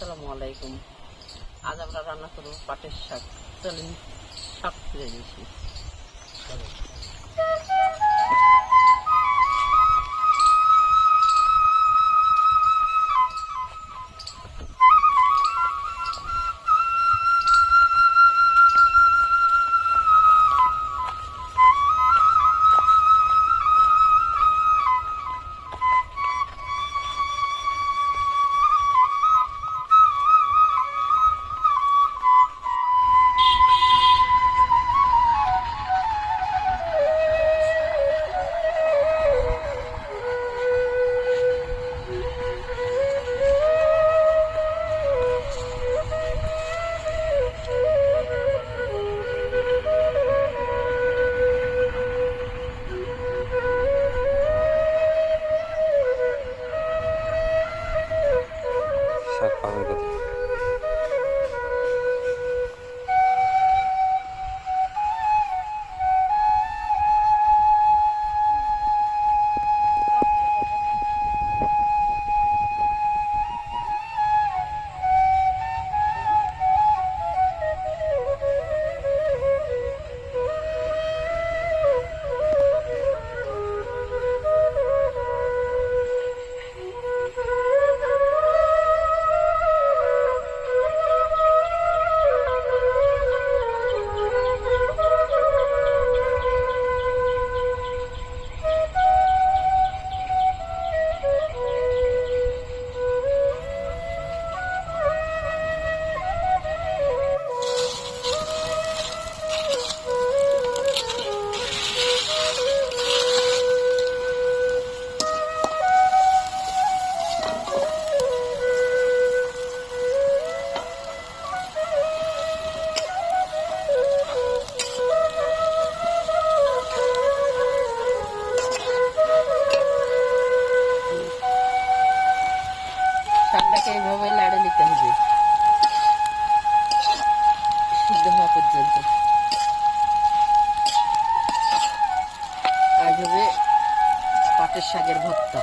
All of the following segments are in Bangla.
আসসালামু আলাইকুম। আজ আমরা রান্না করব পাটের শাক। চলেন শাক ফিরে দিয়েছি 发那个 পাটের শাকের ভর্তা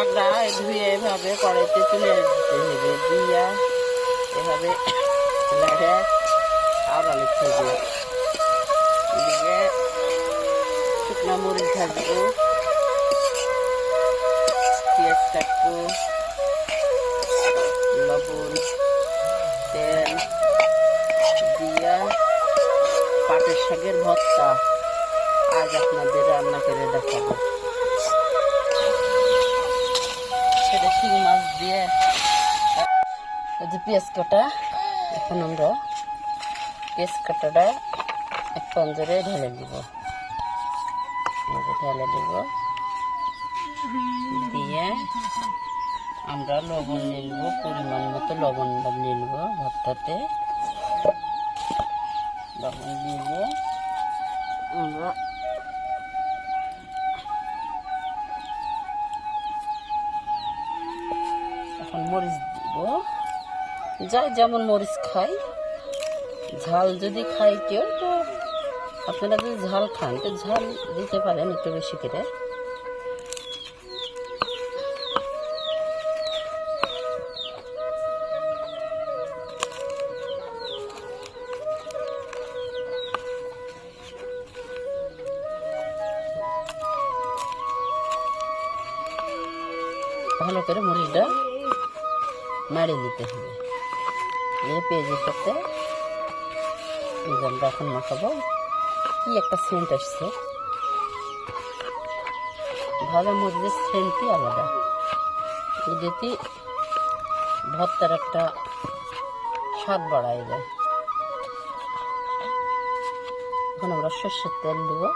শাকটা ধুয়ে এভাবে কড়াইতে তুলে দিতে হবে। দিয়া এভাবে লেড়ে আবার লিখতে হবে এদিকে শুকনো মরিচ ভাজবো। পেঁয়াজ কাটবো। লবণ, তেল দিয়া পাটের শাকের ভর্তা আজ আপনাদের রান্না করে দেখাবো। শিং মাছ দিয়ে। যে পেঁয়াজ কাটা, এখন আমরা পেঁয়াজ কাটাটা এক পঞ্জরে ঢেলে দিব ঢেলে দিব দিয়ে আমরা লবণ নিলব পরিমাণ মতো লবণ নিলব ভর্তাতে লবণ দিয়ে আমরা মরিচ দিব। যাই যেমন মরিচ খাই, ঝাল যদি খাই কেউ, তো আপনারা যদি ঝাল খান, তো ঝাল দিতে পারেন একটু বেশি করে। ভালো করে মরিচটা নাড়িয়ে নিতে হবে। দিয়ে পেঁয়াজের সাথে এই যে এখন মাখাবো। কি একটা সেন্ট আসছে। ভাজা মরিচের সেন্টই আলাদা। এটাতে ভর্তার একটা স্বাদ বাড়ায় যায় এখন আমরা সর্ষের তেল দেবো।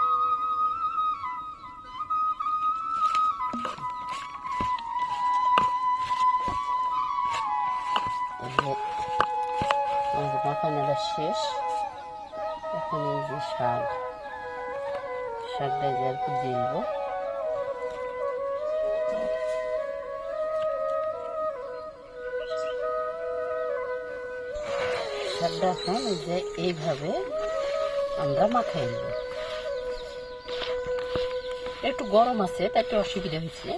শেষ। এখন এই যে শাক। শাকটা যে কি দিলবো। শাকটা এখন যে এইভাবে আমরা মাখাই নেব। একটু গরম আছে, তাই একটু অসুবিধা হয়েছে।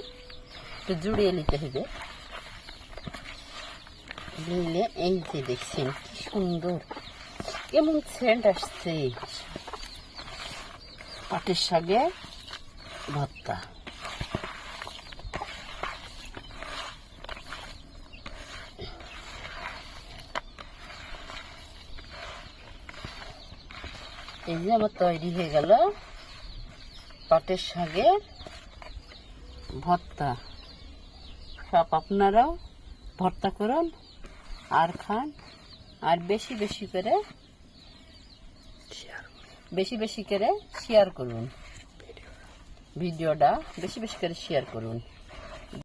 একটু জুড়িয়ে নিতে হবে। নিলে এই যে দেখছেন, কি সুন্দর। কেমন সেন্ট আসছে? পাটের শাকে ভর্তা। এই যে আমার তৈরি হয়ে গেল পাটের শাকের ভর্তা। সব আপনারাও ভর্তা করুন। আর খান আর বেশি বেশি করে বেশি বেশি করে শেয়ার করুন। ভিডিওটা বেশি বেশি করে শেয়ার করুন।